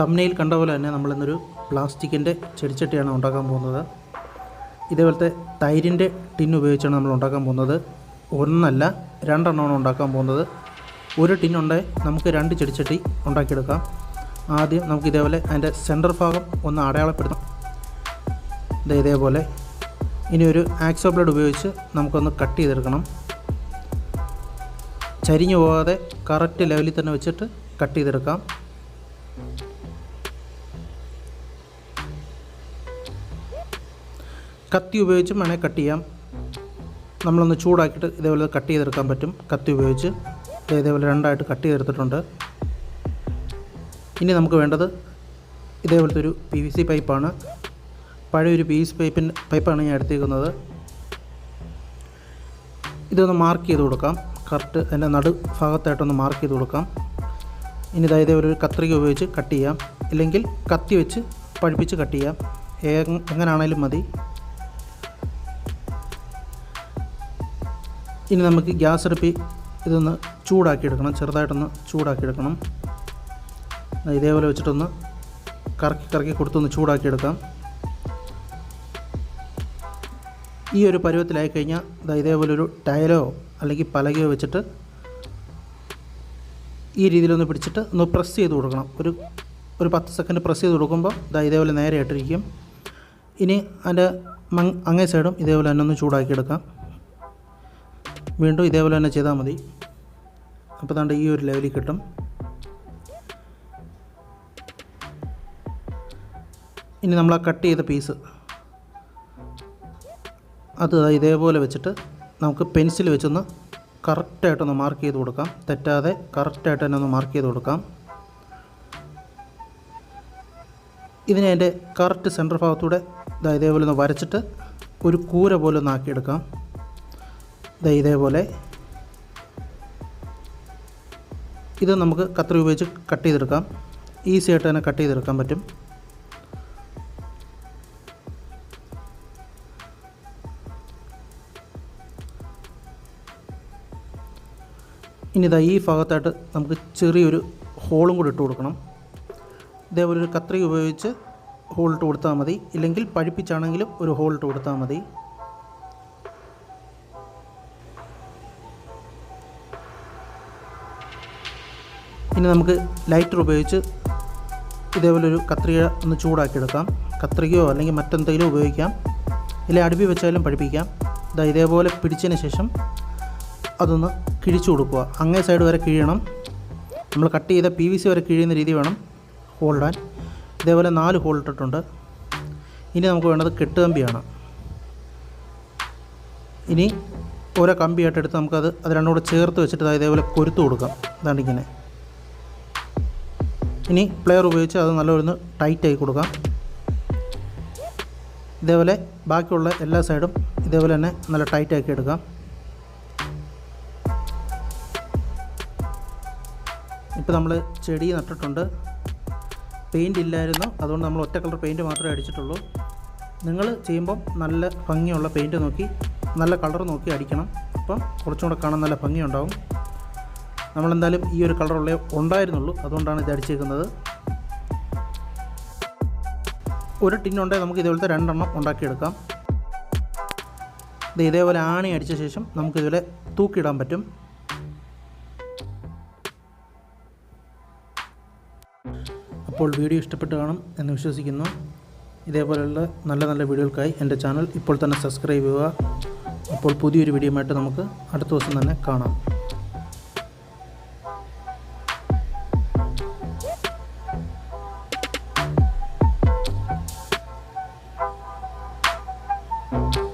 തമ്മനയിൽ കണ്ട പോലെ തന്നെ നമ്മളിന്നൊരു പ്ലാസ്റ്റിക്കിന്റെ ചെടിച്ചട്ടിയാണ് ഉണ്ടാക്കാൻ പോകുന്നത്. ഇതേപോലത്തെ തൈരിന്റെ ടിൻ ഉപയോഗിച്ചാണ് നമ്മൾ ഉണ്ടാക്കാൻ പോകുന്നത്. ഒന്നല്ല രണ്ടെണ്ണമാണ് ഉണ്ടാക്കാൻ പോകുന്നത്. ഒരു ടിന്നുണ്ടെ നമുക്ക് രണ്ട് ചെടിച്ചട്ടി ഉണ്ടാക്കിയെടുക്കാം. ആദ്യം നമുക്ക് ഇതേപോലെ അതിന്റെ സെന്റർ ഭാഗം ഒന്ന് അടയാളപ്പെടുത്താം. ഇത് ഇതേപോലെ. ഇനി ഒരു ആക്സോ ബ്ലേഡ് ഉപയോഗിച്ച് നമുക്കൊന്ന് കട്ട് ചെയ്തെടുക്കണം. ചരിഞ്ഞു പോകാതെ കറക്റ്റ് ലെവലിൽ തന്നെ വെച്ചിട്ട് കട്ട് ചെയ്തെടുക്കാം. കത്തി ഉപയോഗിച്ചും വേണേൽ കട്ട് ചെയ്യാം. നമ്മളൊന്ന് ചൂടാക്കിയിട്ട് ഇതേപോലെ കട്ട് ചെയ്തെടുക്കാൻ പറ്റും. കത്തി ഉപയോഗിച്ച് ഇതേപോലെ രണ്ടായിട്ട് കട്ട് ചെയ്തെടുത്തിട്ടുണ്ട്. ഇനി നമുക്ക് വേണ്ടത് ഇതേപോലത്തെ ഒരു പി വി സി പൈപ്പാണ് പഴയൊരു പി വി സി പൈപ്പിന്റെ പൈപ്പാണ് ഞാൻ എടുത്തേക്കുന്നത് ഇതൊന്ന് മാർക്ക് ചെയ്ത് കൊടുക്കാം. കറക്റ്റ് അതിന്റെ നടു ഭാഗത്തായിട്ടൊന്ന് മാർക്ക് ചെയ്ത് കൊടുക്കാം. ഇനി ഇതാ ഇതേപോലെ ഒരു കത്രിക ഉപയോഗിച്ച് കട്ട് ചെയ്യാം. ഇല്ലെങ്കിൽ കത്തി വെച്ച് പഴിപ്പിച്ച് കട്ട് ചെയ്യാം. എങ്ങനാണേലും മതി. ഇനി നമുക്ക് ഗ്യാസ് അടുപ്പി ഇതൊന്ന് ചൂടാക്കിയെടുക്കണം ചെറുതായിട്ടൊന്ന് ചൂടാക്കിയെടുക്കണം. ഇതേപോലെ വെച്ചിട്ടൊന്ന് കറക്കി കറക്കി കൊടുത്തൊന്ന് ചൂടാക്കിയെടുക്കാം. ഈ ഒരു പരുവത്തിലായി കഴിഞ്ഞാൽ ദാ ഇതേപോലെ ഒരു ടയലോ അല്ലെങ്കിൽ പലകയോ വെച്ചിട്ട് ഈ രീതിയിലൊന്ന് പിടിച്ചിട്ട് ഒന്ന് പ്രസ് ചെയ്ത് കൊടുക്കണം. ഒരു ഒരു പത്ത് സെക്കൻഡ് പ്രസ് ചെയ്ത് കൊടുക്കുമ്പോൾ ഇതാ ഇതേപോലെ നേരെ ഇട്ടിരിക്കും ഇനി അതിന്റെ മങ് അങ്ങേ സൈഡും ഇതേപോലെ തന്നെ ഒന്ന് ചൂടാക്കി എടുക്കാം വീണ്ടും ഇതേപോലെ തന്നെ ചെയ്താൽ മതി. അപ്പോൾ താണ്ട് ഈ ഒരു ലെവലിൽ കിട്ടും. ഇനി നമ്മൾ ആ കട്ട് ചെയ്ത പീസ് അത് ഇതേപോലെ വെച്ചിട്ട് നമുക്ക് പെൻസിൽ വെച്ചൊന്ന് കറക്റ്റായിട്ടൊന്ന് മാർക്ക് ചെയ്ത് കൊടുക്കാം. തെറ്റാതെ കറക്റ്റായിട്ട് തന്നെ ഒന്ന് മാർക്ക് ചെയ്ത് കൊടുക്കാം. ഇതിനെ അതിന്റെ കറക്റ്റ് സെന്റർ ഭാഗത്തൂടെ ഇതാ ഇതേപോലെ ഒന്ന് വരച്ചിട്ട് ഒരു കൂര പോലെ ഒന്ന് ആക്കിയെടുക്കാം. ദാ ഇതേപോലെ. ഇത് നമുക്ക് കത്രി ഉപയോഗിച്ച് കട്ട് ചെയ്തെടുക്കാം. ഈസി ആയിട്ട് തന്നെ കട്ട് ചെയ്തെടുക്കാൻ പറ്റും. ഇനി ഇതാ ഈ ഭാഗത്തായിട്ട് നമുക്ക് ചെറിയൊരു ഹോളും കൂടി ഇട്ട് കൊടുക്കണം. ഇതേപോലെ ഒരു കത്രി ഉപയോഗിച്ച് ഹോൾ ഇട്ട് കൊടുത്താൽ മതി. ഇല്ലെങ്കിൽ പഴിപ്പിച്ചാണെങ്കിലും ഒരു ഹോൾ ഇട്ട് കൊടുത്താൽ മതി. ഇനി നമുക്ക് ലൈറ്റർ ഉപയോഗിച്ച് ഇതേപോലെ ഒരു കത്രിക ഒന്ന് ചൂടാക്കിയെടുക്കാം. കത്രികയോ അല്ലെങ്കിൽ മറ്റെന്തെങ്കിലും ഉപയോഗിക്കാം. ഇല്ലെങ്കിൽ അടുപ്പി വെച്ചാലും പഠിപ്പിക്കാം ഇതാ ഇതേപോലെ പിടിച്ചതിന് ശേഷം അതൊന്ന് കിഴിച്ചു കൊടുക്കുക. അങ്ങേ സൈഡ് വരെ കിഴിയണം. നമ്മൾ കട്ട് ചെയ്ത പി വി സി വരെ കിഴിയുന്ന രീതി വേണം ഹോൾഡാൻ ഇതേപോലെ നാല് ഹോൾ ഇട്ടിട്ടുണ്ട്. ഇനി നമുക്ക് വേണ്ടത് കെട്ട് കമ്പിയാണ് ഇനി ഓരോ കമ്പിയായിട്ട് എടുത്ത് നമുക്കത് അത് രണ്ടും കൂടെ ചേർത്ത് വെച്ചിട്ട് ഇതേപോലെ കൊരുത്ത് കൊടുക്കാം. അതാണ് ഇങ്ങനെ. ഇനി പ്ലെയർ ഉപയോഗിച്ച് അത് നല്ലൊരു ടൈറ്റായി കൊടുക്കാം. ഇതേപോലെ ബാക്കിയുള്ള എല്ലാ സൈഡും ഇതേപോലെ തന്നെ നല്ല ടൈറ്റാക്കി എടുക്കാം. ഇപ്പോൾ നമ്മൾ ചെടി നട്ടിട്ടുണ്ട്. പെയിന്റ് ഇല്ലായിരുന്നു. അതുകൊണ്ട് നമ്മൾ ഒറ്റ കളർ പെയിന്റ് മാത്രമേ അടിച്ചിട്ടുള്ളൂ. നിങ്ങൾ ചെയ്യുമ്പം നല്ല ഭംഗിയുള്ള പെയിന്റ് നോക്കി നല്ല കളർ നോക്കി അടിക്കണം. അപ്പം കുറച്ചും കൂടെ കാണാൻ നല്ല ഭംഗിയുണ്ടാവും. നമ്മളെന്തായാലും ഈ ഒരു കളറുള്ള ഉണ്ടായിരുന്നുള്ളൂ. അതുകൊണ്ടാണ് ഇത് അടിച്ചേക്കുന്നത്. ഒരു ടിന്നുണ്ടെങ്കിൽ നമുക്ക് ഇതുപോലത്തെ രണ്ടെണ്ണം ഉണ്ടാക്കിയെടുക്കാം. ഇത് ഇതേപോലെ ആണി അടിച്ച ശേഷം നമുക്ക് നമുക്കിതുപോലെ തൂക്കിയിടാൻ പറ്റും. അപ്പോൾ വീഡിയോ ഇഷ്ടപ്പെട്ട് കാണും എന്ന് വിശ്വസിക്കുന്നു. ഇതേപോലെയുള്ള നല്ല നല്ല വീഡിയോകൾക്കായി എന്റെ ചാനൽ ഇപ്പോൾ തന്നെ സബ്സ്ക്രൈബ് ചെയ്യുക. അപ്പോൾ പുതിയൊരു വീഡിയോ നമുക്ക് അടുത്ത ദിവസം തന്നെ കാണാം. Bye.